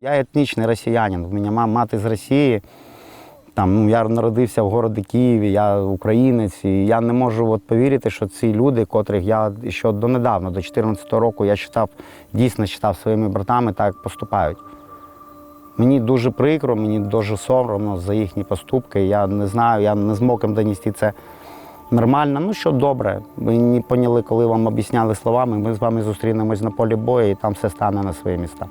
Я етнічний росіянин, в мене мати з Росії. Там, ну, я народився в городі Києві, я українець, і я не можу от повірити, що ці люди, котрих я ще донедавна, до 14 року, я читав, дійсно читав своїми братами, так поступають. Мені дуже прикро, мені дуже соромно за їхні поступки. Я не знаю, я не змог їм донести це нормально. Ну що добре. Ви не поняли, коли вам об'ясняли словами. Ми з вами зустрінемось на полі бою, і там все стане на свої міста.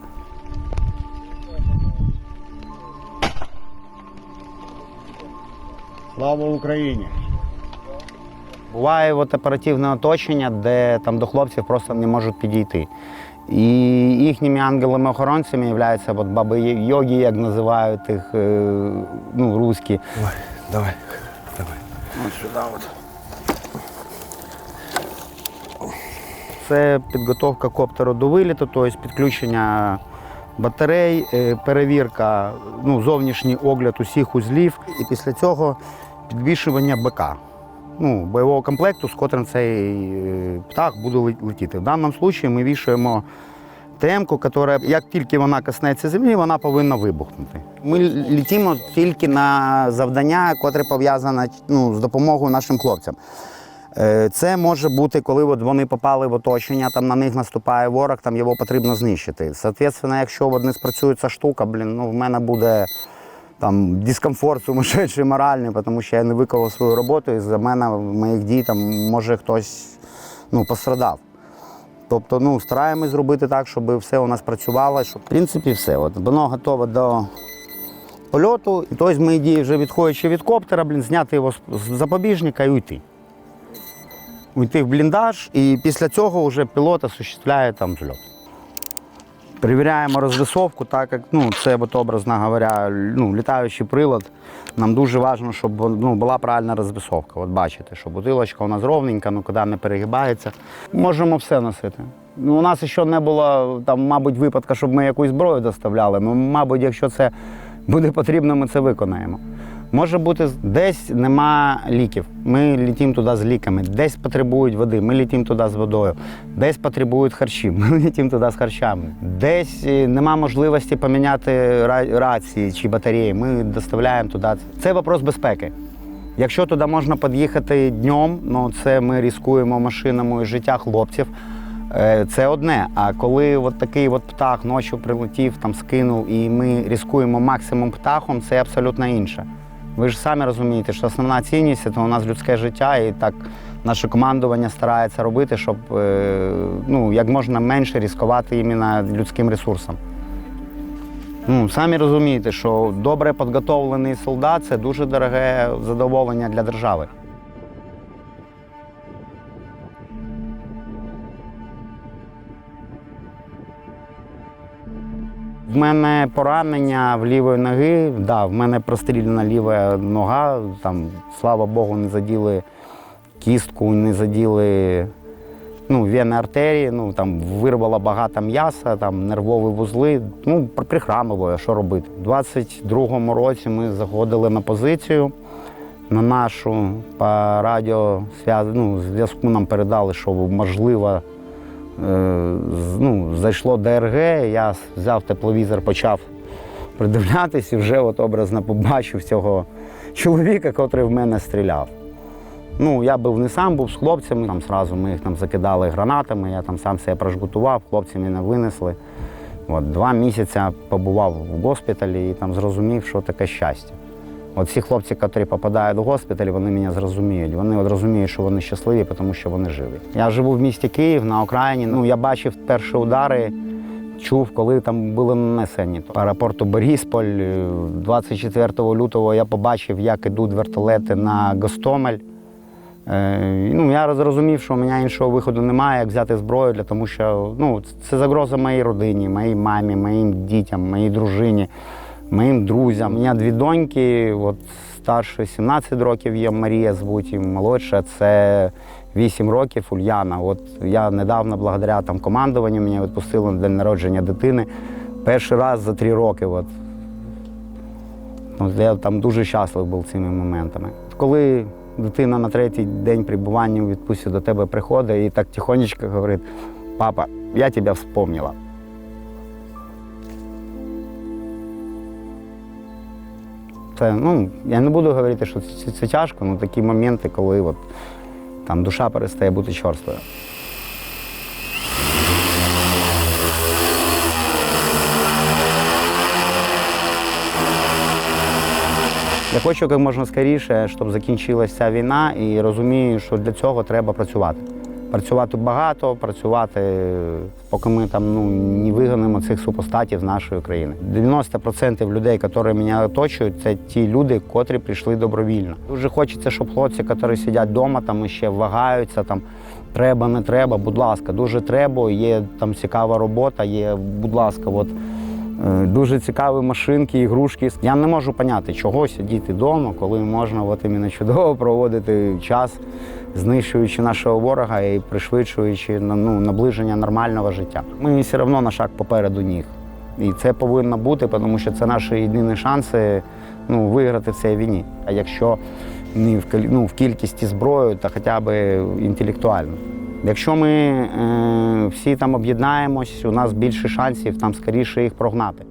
Слава Україні! Буває от оперативне оточення, де там до хлопців просто не можуть підійти. І їхніми ангелами-охоронцями являються от баби йоги, як називають їх е, ну, русські. Давай, давай, давай. От сюди от. Це підготовка коптеру до виліту, тобто підключення батарей, е, перевірка, ну, зовнішній огляд усіх узлів. І після цього підвішування БК, ну, бойового комплекту, з котрим цей е, птах буде летіти. В даному випадку ми вішаємо ТМ-ку, яка, як тільки вона коснеться землі, вона повинна вибухнути. Ми л- літимо тільки на завдання, котре пов'язане ну, з допомогою нашим хлопцям. Е, Це може бути, коли от вони попали в оточення, там на них наступає ворог, там його потрібно знищити. Соответственно, якщо не спрацює ця штука, блін, ну в мене буде там дискомфорт сумасшедший моральний, тому що я не виконав свою роботу, і за мене моїх дій там може хтось ну, пострадав. Тобто, ну, стараємось зробити так, щоб все у нас працювало, щоб в принципі все. От воно готове до польоту. І тобто мої дії вже відходячи від коптера, блін, зняти його з з запобіжника і уйти. Уйти в бліндаж, і після цього вже пілот осуществляє там зльот. Перевіряємо розвисовку, так як ну, це образно говоря, ну, літаючий прилад. Нам дуже важливо, щоб ну, була правильна розвисовка. От бачите, що бутилочка у нас ровненька, ну куди не перегибається. Можемо все носити. Ну, у нас ще не було там, мабуть, випадка, щоб ми якусь зброю доставляли. Ну, мабуть, якщо це буде потрібно, ми це виконаємо. Може бути, десь нема ліків. Ми літимо туди з ліками, десь потребують води, ми літимо туди з водою, десь потребують харчів, ми літимо туди з харчами. Десь е, нема можливості поміняти ра- рації чи батареї. Ми доставляємо туди. Це вопрос безпеки. Якщо туди можна під'їхати днем, ну це ми ризикуємо машинами і життя хлопців. Е, Це одне. А коли от такий от птах ночі прилетів, там скинув, і ми ризикуємо максимум птахом, це абсолютно інше. Ви ж самі розумієте, що основна цінність це у нас людське життя, і так наше командування старається робити, щоб е, ну, як можна менше ризикувати іменно людським ресурсом. Ну, самі розумієте, що добре підготовлений солдат це дуже дороге задоволення для держави. В мене поранення в лівої ноги, да, в мене простріляна ліва нога. Там, слава Богу, не заділи кістку, не заділи ну, вени артерії, ну, там вирвало багато м'яса, там нервові вузли. Ну, при- прихрамило, а що робити. У 22-му році ми заходили на позицію на нашу по радіо ну, зв'язку нам передали, що можливо з- ну, зайшло ДРГ, я взяв тепловізор, почав придивлятись і вже от образно побачив цього чоловіка, котрий в мене стріляв. Ну, я був не сам, був з хлопцями, там сразу ми їх там закидали гранатами, я там сам себе прожгутував, хлопці мене винесли. От, два місяці побував в госпіталі і там зрозумів, що таке щастя. От ці хлопці, які попадають в госпіталь, вони мене зрозуміють. Вони от розуміють, що вони щасливі, тому що вони живі. Я живу в місті Київ на окраїні. Ну я бачив перші удари, чув, коли там були нанесені. По аеропорту Борисполь, е, 24 лютого я побачив, як ідуть вертолети на Гостомель. Е, ну, я зрозумів, що у мене іншого виходу немає, як взяти зброю, для тому що ну, це загроза моїй родині, моїй мамі, моїм дітям, моїй дружині, моїм друзям. У мене дві доньки, от старшої 17 років є Марія звуть, молодша це 8 років Ульяна. От я недавно, благодаря там командуванню, мене відпустили на день народження дитини. Перший раз за три роки. От, Ну, я там дуже щасливий був цими моментами. Коли дитина на третій день перебування у відпустці до тебе приходить і так тихонечко говорить: папа, я тебе вспомнила. Це, ну, я не буду говорити, що це, це тяжко, але такі моменти, коли от, там, душа перестає бути чорствою. Я хочу як можна скоріше, щоб закінчилася війна, і розумію, що для цього треба працювати. Працювати багато, працювати, поки ми там ну, не вигонимо цих супостатів з нашої країни. 90% людей, які мене оточують, це ті люди, котрі прийшли добровільно. Дуже хочеться, щоб хлопці, які сидять вдома, там і ще вагаються, там треба, не треба, будь ласка, дуже треба. Є там цікава робота, є, будь ласка, от Дуже цікаві машинки, ігрушки. Я не можу поняти, чого сидіти вдома, коли можна от іменно чудово проводити час, знищуючи нашого ворога і пришвидшуючи ну, наближення нормального життя. Ми все одно на шаг попереду них. І це повинно бути, тому що це наші єдині шанси ну, виграти в цій війні. А якщо не в, ну, в кількості зброї, то хоча б інтелектуально. Якщо ми е, всі там об'єднаємось, у нас більше шансів там скоріше їх прогнати.